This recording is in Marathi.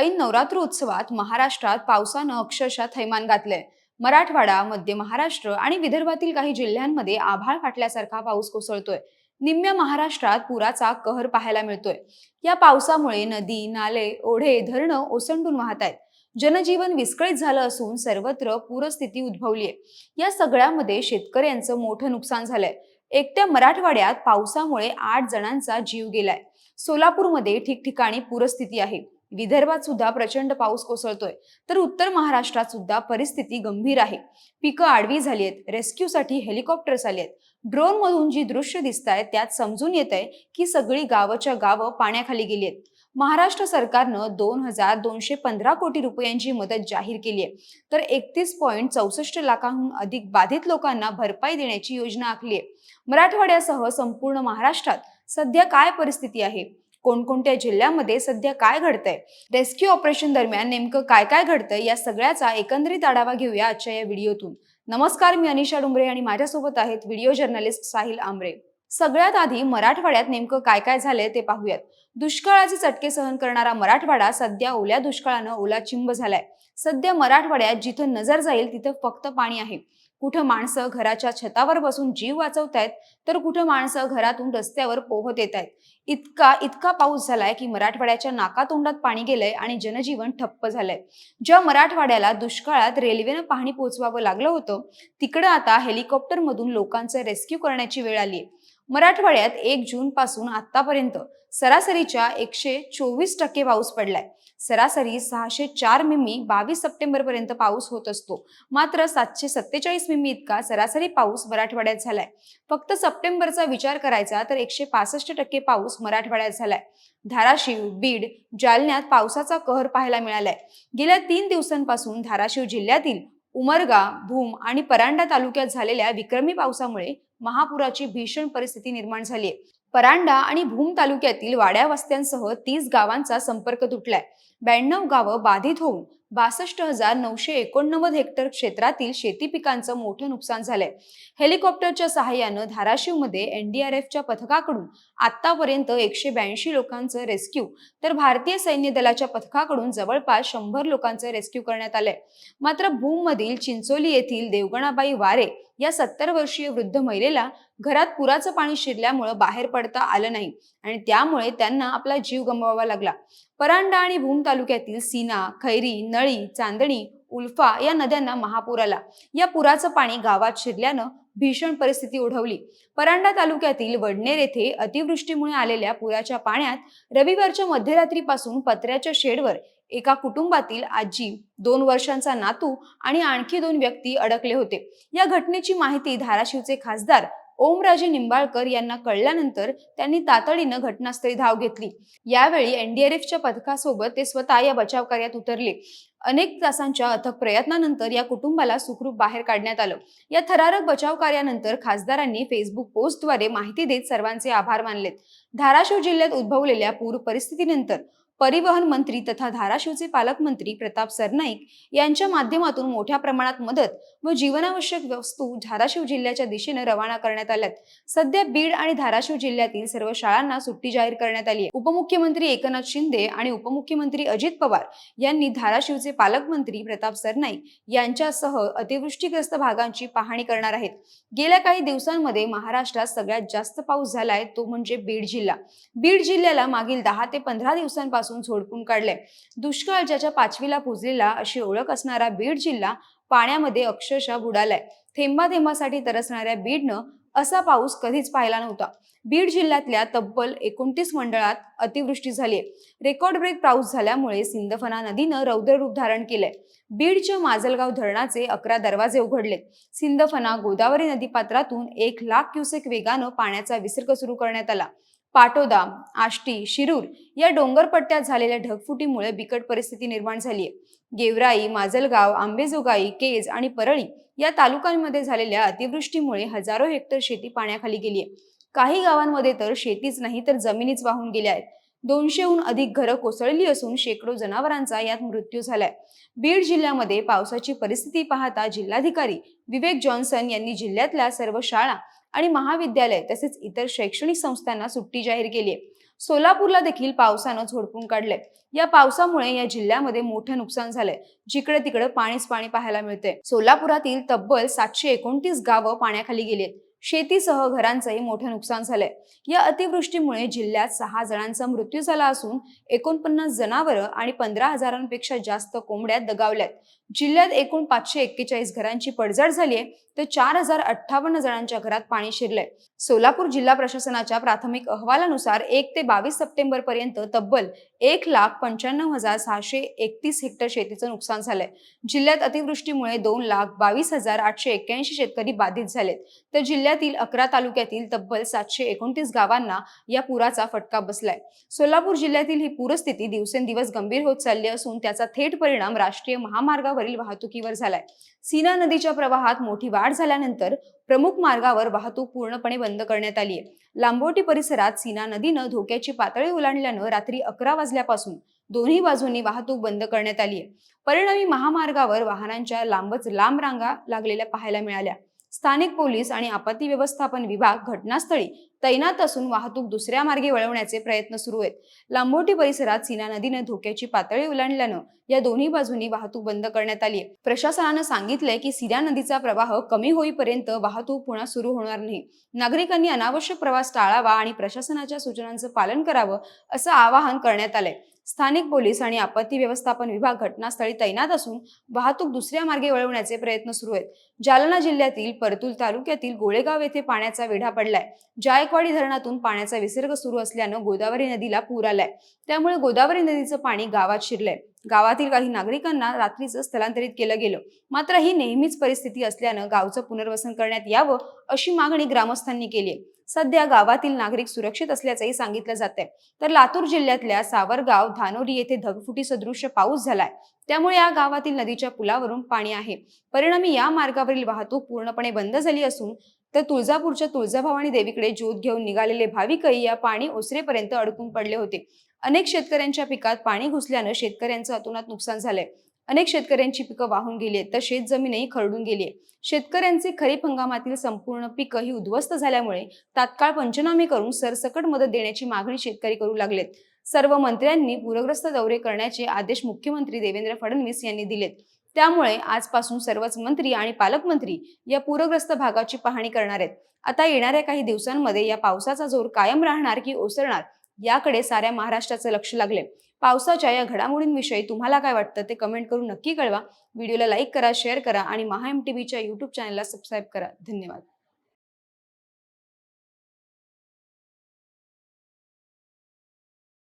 ऐन नवरात्र उत्सवात महाराष्ट्रात पावसानं अक्षरशः थैमान घातलंय. मराठवाडा मध्य महाराष्ट्र आणि विदर्भातील काही जिल्ह्यांमध्ये आभाळ फाटल्यासारखा पाऊस कोसळतोय. निम्म्या महाराष्ट्रात पुराचा कहर पाहायला मिळतोय. या पावसामुळे नदी नाले ओढे धरणं ओसंडून वाहत आहेत. जनजीवन विस्कळीत झालं असून सर्वत्र पूरस्थिती उद्भवलीय. या सगळ्यामध्ये शेतकऱ्यांचं मोठं नुकसान झालंय. एकट्या मराठवाड्यात पावसामुळे आठ जणांचा जीव गेलाय. सोलापूरमध्ये ठिकठिकाणी पूरस्थिती आहे. विदर्भात सुद्धा प्रचंड पाऊस कोसळतोय. तर उत्तर महाराष्ट्रात सुद्धा परिस्थिती गंभीर आहे. पिकं आडवी झाली आहेत. रेस्क्यूसाठी हेलिकॉप्टर्स आले आहेत. ड्रोन मधून जी दृश्य दिसत आहेत त्यात समजून येत आहे की सगळी गावाच्या गावं पाण्याखाली गेली आहेत. महाराष्ट्र सरकारनं दोन हजार दोनशे पंधरा कोटी रुपयांची मदत जाहीर केली आहे. तर एकतीस पॉईंट चौसष्ट लाखांहून अधिक बाधित लोकांना भरपाई देण्याची योजना आखली आहे. मराठवाड्यासह संपूर्ण महाराष्ट्रात सध्या काय परिस्थिती आहे? कोणकोणत्या जिल्ह्यामध्ये सध्या काय घडतंय? रेस्क्यू ऑपरेशन दरम्यान नेमकं काय काय घडतंय? या सगळ्याचा एकंदरीत आढावा घेऊया आजच्या या व्हिडिओतून. नमस्कार मी अनिशा डुंबरे आणि माझ्यासोबत आहेत व्हिडिओ जर्नलिस्ट साहिल आमरे सगळ्यात आधी मराठवाड्यात नेमकं काय काय झालंय ते पाहूयात. दुष्काळाचे चटके सहन करणारा मराठवाडा सध्या ओल्या दुष्काळानं ओला चिंब झालाय. सध्या मराठवाड्यात जिथं नजर जाईल तिथं फक्त पाणी आहे. कुठं माणसं घराच्या छतावर बसून जीव वाचवतायत तर कुठं माणसं घरातून रस्त्यावर पोहत येत आहेत इतका इतका पाऊस झालाय की मराठवाड्याच्या नाकातोंडात पाणी गेलंय आणि जनजीवन ठप्प झालंय. ज्या मराठवाड्याला दुष्काळात रेल्वेनं पाणी पोहोचवावं लागलं होतं तिकडं आता हेलिकॉप्टरमधून लोकांचं रेस्क्यू करण्याची वेळ आली आहे मराठवाड्यात एक जून पासून आतापर्यंत सरासरीच्या एकशे चोवीस टक्के पाऊस पडलाय. सरासरी सहाशे चार मिमी बावीस सप्टेंबर पर्यंत पाऊस होत असतो. मात्र सातशे सत्तेचाळीस मिमी इतका सरासरी पाऊस मराठवाड्यात झालाय. फक्त सप्टेंबरचा विचार करायचा तर एकशे पासष्ट टक्के पाऊस मराठवाड्यात झालाय. धाराशिव बीड जालन्यात पावसाचा कहर पाहायला मिळालाय. गेल्या तीन दिवसांपासून धाराशिव जिल्ह्यातील उमरगा भूम आणि परांडा तालुक्यात झालेल्या विक्रमी पावसामुळे महापुराची भीषण परिस्थिती निर्माण झाली आहे. परांडा आणि भूम तालुक्यातील वाड्या वस्त्यांसह तीस गावांचा संपर्क तुटलाय. ब्याण्णव गावं बाधित होऊन बासष्ट हजार नऊशे एकोणनव्वद हेक्टर क्षेत्रातील शेती पिकांचं मोठं नुकसान झालंय. हेलिकॉप्टरच्या सहाय्यानं धाराशिवमध्ये एनडीआरएफच्या पथकाकडून आतापर्यंत एकशे ब्याऐंशी लोकांचं रेस्क्यू तर भारतीय सैन्य दलाच्या पथकाकडून जवळपास शंभर लोकांचं रेस्क्यू करण्यात आलंय. मात्र भूममधील चिंचोली येथील देवगणाबाई वारे या सत्तर वर्षीय वृद्ध महिलेला घरात पुराचं पाणी शिरल्यामुळं बाहेर पडता आलं नाही आणि त्यामुळे त्यांना आपला जीव गमवावा लागला. परांडा आणि भूम तालुक्यातील सीना खैरी नळी चांदणी उल्फा या नद्यांना महापूर आला. या पुराचं पाणी गावात शिरल्यानं भीषण परिस्थिती ओढवली परांडा तालुक्यातील वडनेर येथे अतिवृष्टीमुळे आलेल्या पुराच्या पाण्यात रविवारच्या मध्यरात्रीपासून पत्र्याच्या शेडवर एका कुटुंबातील आजी दोन वर्षांचा नातू आणि आणखी दोन व्यक्ती अडकले होते. या घटनेची माहिती धाराशिवचे खासदार ओमराजे निंबाळकर यांना कळल्यानंतर त्यांनी तातडीनं घटनास्थळी धाव घेतली. यावेळी एनडीआरएफच्या पथकासोबत ते स्वतः या बचाव कार्यात उतरले. अनेक तासांच्या अथक प्रयत्नानंतर या कुटुंबाला सुखरूप बाहेर काढण्यात आलं. या थरारक बचाव कार्यानंतर खासदारांनी फेसबुक पोस्टद्वारे माहिती देत सर्वांचे आभार मानलेत. धाराशिव जिल्ह्यात उद्भवलेल्या पूर परिस्थितीनंतर परिवहन मंत्री तथा धाराशिवचे पालकमंत्री प्रताप सरनाईक यांच्या माध्यमातून मोठ्या प्रमाणात मदत व जीवनावश्यक वस्तू धाराशिव जिल्ह्याच्या दिशेने रवाना करण्यात आल्यात. सध्या बीड आणि धाराशिव जिल्ह्यातील सर्व शाळांना सुट्टी जाहीर करण्यात आली आहे. उपमुख्यमंत्री एकनाथ शिंदे आणि उपमुख्यमंत्री अजित पवार यांनी धाराशिवचे पालकमंत्री प्रताप सरनाईक यांच्यासह अतिवृष्टीग्रस्त भागांची पाहणी करणार आहेत. गेल्या काही दिवसांमध्ये महाराष्ट्रात सगळ्यात जास्त पाऊस झालाय तो म्हणजे बीड जिल्हा. बीड जिल्ह्याला मागील दहा ते पंधरा दिवसांपासून पासून झोडपून काढले दुष्काळ ज्याच्या पाचवीला पुजलेला अशी ओळख असणारा बीड जिल्हा पाण्यामध्ये अक्षरशः बुडालाय. थेंबा थेंबासाठी तरसणाऱ्या बीडनं असा पाऊस कधीच पाहिला नव्हता. बीड जिल्ह्यातल्या तब्बल एकोणतीस मंडळात अतिवृष्टी झालीय. रेकॉर्ड ब्रेक पाऊस झाल्यामुळे सिंदफना नदीनं रौद्र रूप धारण केलंय. बीडच्या माजलगाव धरणाचे अकरा दरवाजे उघडले. सिंदफना गोदावरी नदीपात्रातून एक लाख क्युसेक वेगानं पाण्याचा विसर्ग सुरू करण्यात आला. पाटोदा आष्टी शिरूर या डोंगरपट्ट्यात झालेल्या ढगफुटीमुळे बिकट परिस्थिती निर्माण झाली आहे. गेवराई माजलगाव आंबेजोगाई केज आणि परळी या तालुक्यांमध्ये झालेल्या अतिवृष्टीमुळे हजारो हेक्टर शेती पाण्याखाली गेली आहे. काही गावांमध्ये तर शेतीच नाही तर जमिनीच वाहून गेल्या आहेत. दोनशेहून अधिक घरं कोसळली असून शेकडो जनावरांचा यात मृत्यू झालाय. बीड जिल्ह्यामध्ये पावसाची परिस्थिती पाहता जिल्हाधिकारी विवेक जॉन्सन यांनी जिल्ह्यातल्या सर्व शाळा आणि महाविद्यालय तसेच इतर शैक्षणिक संस्थांना सुट्टी जाहीर केली आहे सोलापूरला देखील पावसानं झोडपून काढलंय. या पावसामुळे या जिल्ह्यामध्ये मोठं नुकसान झालंय. जिकडे तिकडे पाणीच पाणी पाहायला मिळते सोलापुरातील तब्बल सातशे एकोणतीस गावं पाण्याखाली गेली आहेत शेतीसह घरांचंही मोठं नुकसान झालंय. या अतिवृष्टीमुळे जिल्ह्यात सहा जणांचा मृत्यू झाला असून एकोणपन्नास जनावरं आणि पंधरा हजारांपेक्षा जास्त कोंबड्या दगावल्यात. जिल्ह्यात एकूण पाचशे एक्केचाळीस घरांची पडझड झाली आहे तर चार हजार अठ्ठावन्न जणांच्या घरात पाणी शिरलंय. सोलापूर जिल्हा प्रशासनाच्या प्राथमिक अहवालानुसार एक ते बावीस सप्टेंबर पर्यंत तब्बल एक लाख पंच्याण्णव हजार सहाशे एकतीस हेक्टर शेतीचं नुकसान झालंय. जिल्ह्यात अतिवृष्टीमुळे दोन लाख बावीस हजार आठशे एक्क्याऐंशी शेतकरी बाधित झालेत. तर जिल्ह्यात जिल्ह्यातील अकरा तालुक्यातील तब्बल सातशे एकोणतीस गावांना या पुराचा फटका बसलाय. सोलापूर जिल्ह्यातील ही पूरस्थिती दिवसेंदिवस गंभीर होत चालली असून त्याचा थेट परिणाम राष्ट्रीय महामार्गावरील वाहतुकीवर झालाय. सीना नदीच्या प्रवाहात मोठी वाढ झाल्यानंतर प्रमुख मार्गावर वाहतूक पूर्णपणे बंद करण्यात आली आहे. लांबोटी परिसरात सीना नदीनं धोक्याची पातळी ओलांडल्यानं रात्री अकरा वाजल्यापासून दोन्ही बाजूंनी वाहतूक बंद करण्यात आली आहे. परिणामी महामार्गावर वाहनांच्या लांबच लांब रांगा लागलेल्या पाहायला मिळाल्या. स्थानिक पोलीस आणि आपत्ती व्यवस्थापन विभाग घटनास्थळी तैनात असून वाहतूक दुसऱ्या मार्गे वळवण्याचे प्रयत्न सुरू आहेत. लांबोटी परिसरात सीना नदीने धोक्याची पातळी ओलांडल्यानं या दोन्ही बाजूंनी वाहतूक बंद करण्यात आली आहे. प्रशासनानं सांगितलंय की सीना नदीचा प्रवाह कमी होईपर्यंत वाहतूक पुन्हा सुरू होणार नाही. नागरिकांनी अनावश्यक प्रवास टाळावा आणि प्रशासनाच्या सूचनांचं पालन करावं असं आवाहन करण्यात आलंय. स्थानिक पोलीस आणि आपत्ती व्यवस्थापन विभाग घटनास्थळी तैनात असून वाहतूक दुसऱ्या मार्गे वळवण्याचे प्रयत्न सुरू आहेत. जालना जिल्ह्यातील परतूल तालुक्यातील गोळेगाव येथे पाण्याचा वेढा पडलाय. जायकवाडी धरणातून पाण्याचा विसर्ग सुरू असल्यानं गोदावरी नदीला पूर आलाय. त्यामुळे गोदावरी नदीचं पाणी गावात शिरलंय. गावातील काही नागरिकांना रात्रीचं स्थलांतरित केलं गेलं. मात्र ही नेहमीच परिस्थिती असल्यानं गावचं पुनर्वसन करण्यात यावं अशी मागणी ग्रामस्थांनी केली आहे सध्या गावातील नागरिक सुरक्षित असल्याचंही सांगितलं जात आहे तर लातूर जिल्ह्यातल्या सावरगाव धानोरी येथे ढगफुटी सदृश्य पाऊस झालाय. त्यामुळे या गावातील नदीच्या पुलावरून पाणी आहे. परिणामी या मार्गावरील वाहतूक पूर्णपणे बंद झाली असून तर तुळजापूरच्या तुळजाभवानी देवीकडे ज्योत घेऊन निघालेले भाविकही या पाणी ओसरेपर्यंत अडकून पडले होते. अनेक शेतकऱ्यांच्या पिकात पाणी घुसल्यानं शेतकऱ्यांचं अतोनात नुकसान झालंय. अनेक शेतकऱ्यांची पिकं वाहून गेली आहेत तर शेत जमीनही खरडून गेली आहे. शेतकऱ्यांचे खरीप हंगामातील संपूर्ण पिकं ही उद्ध्वस्त झाल्यामुळे तात्काळ पंचनामे करून सरसकट मदत देण्याची मागणी शेतकरी करू लागलेत. सर्व मंत्र्यांनी पूरग्रस्त दौरे करण्याचे आदेश मुख्यमंत्री देवेंद्र फडणवीस यांनी दिलेत. त्यामुळे आजपासून सर्वच मंत्री आणि पालकमंत्री या पूरग्रस्त भागाची पाहणी करणार आहेत. आता येणाऱ्या काही दिवसांमध्ये या पावसाचा जोर कायम राहणार की ओसरणार याकडे साऱ्या महाराष्ट्राचं लक्ष लागले पावसाच्या या घडामोडींविषयी तुम्हाला काय वाटतं ते कमेंट करून नक्की कळवा. व्हिडिओला लाईक करा शेअर करा आणि महा एम टी व्हीच्या यूट्यूब चॅनलला सबस्क्राईब करा. धन्यवाद.